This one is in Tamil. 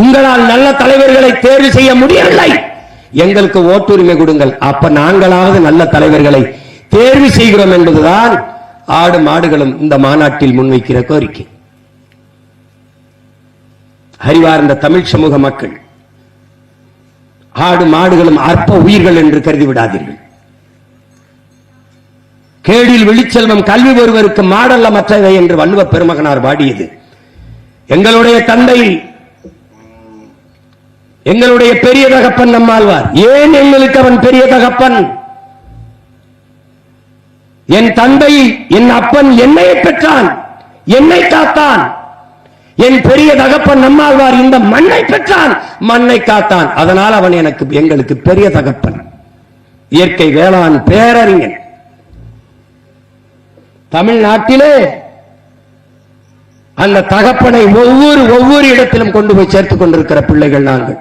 உங்களால் நல்ல தலைவர்களை தேர்வு செய்ய முடியவில்லை. எங்களுக்கு ஓட்டுரிமை கொடுங்கள். அப்ப நாங்களாவது நல்ல தலைவர்களை தேர்வு செய்கிறோம் என்பதுதான் ஆடு மாடுகளும் இந்த மாநாட்டில் முன்வைக்கிற கோரிக்கை. அறிவார்ந்த தமிழ் சமூக மக்கள் ஆடு மாடுகளும் அற்ப உயிர்கள் என்று கருதி விடாதீர்கள். கேடில் விழிச்செல்வம் கல்வி ஒருவருக்கு மாடல்ல மற்றவை என்று வள்ளுவ பெருமகனார் பாடியது எங்களுடைய தந்தை எங்களுடைய பெரிய தகப்பன் நம்மாழ்வார். ஏன் எங்களுக்கு அவன் பெரிய தகப்பன்? என் தந்தை என் அப்பன் என்னை பெற்றான் என்னை காத்தான். என் பெரிய தகப்பன் நம்மாழ்வார் இந்த மண்ணை பெற்றான் மண்ணை காத்தான். அதனால் அவன் எனக்கு எங்களுக்கு பெரிய தகப்பன். இயற்கை வேளாண் பேரறிஞன். தமிழ்நாட்டிலே அந்த தகப்பனை ஒவ்வொரு ஒவ்வொரு இடத்திலும் கொண்டு போய் சேர்த்துக் கொண்டிருக்கிற பிள்ளைகள் நாங்கள்.